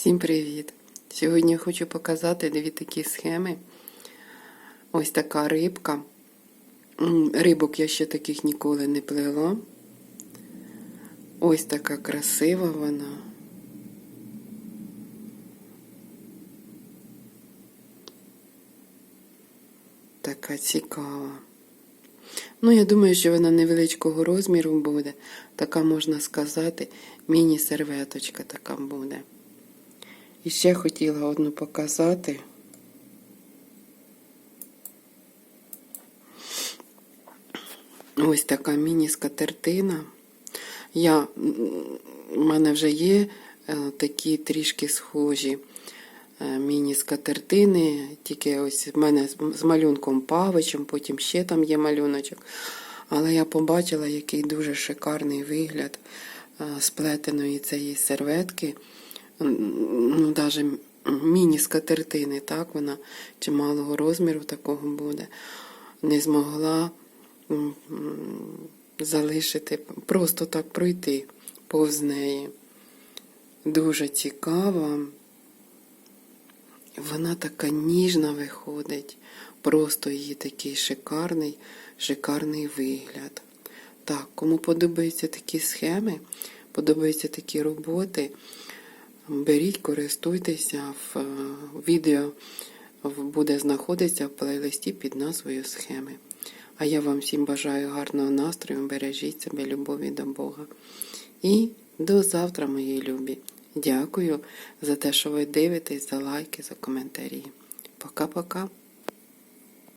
Всім привіт! Сьогодні хочу показати дві такі схеми. Ось така рибка. Рибок я ще таких ніколи не плела. Ось така красива вона. Така цікава. Ну, я думаю, що вона невеличкого розміру буде. Така можна сказати, міні-серветочка така буде. І ще хотіла одну показати. Ось така міні-скатертина. У мене вже є е, такі трішки схожі е, міні-скатертини, тільки ось в мене з- з малюнком павичем, потім ще там є малюночок. Але я побачила, який дуже шикарний вигляд е, сплетеної цієї серветки. Ну, навіть міні-скатертини, так, вона чималого розміру такого буде. Не змогла залишити, просто так пройти повз неї. Дуже цікава. Вона така ніжна виходить. Просто її такий шикарний, шикарний вигляд. Так, кому подобаються такі схеми, подобаються такі роботи, беріть, користуйтеся в е, відео буде знаходитися в плейлисті під назвою схеми. А я вам всім бажаю гарного настрою, бережіть себе, любові до Бога. І до завтра, мої любі. Дякую за те, що ви дивитесь, за лайки, за коментарі. Пока-пока.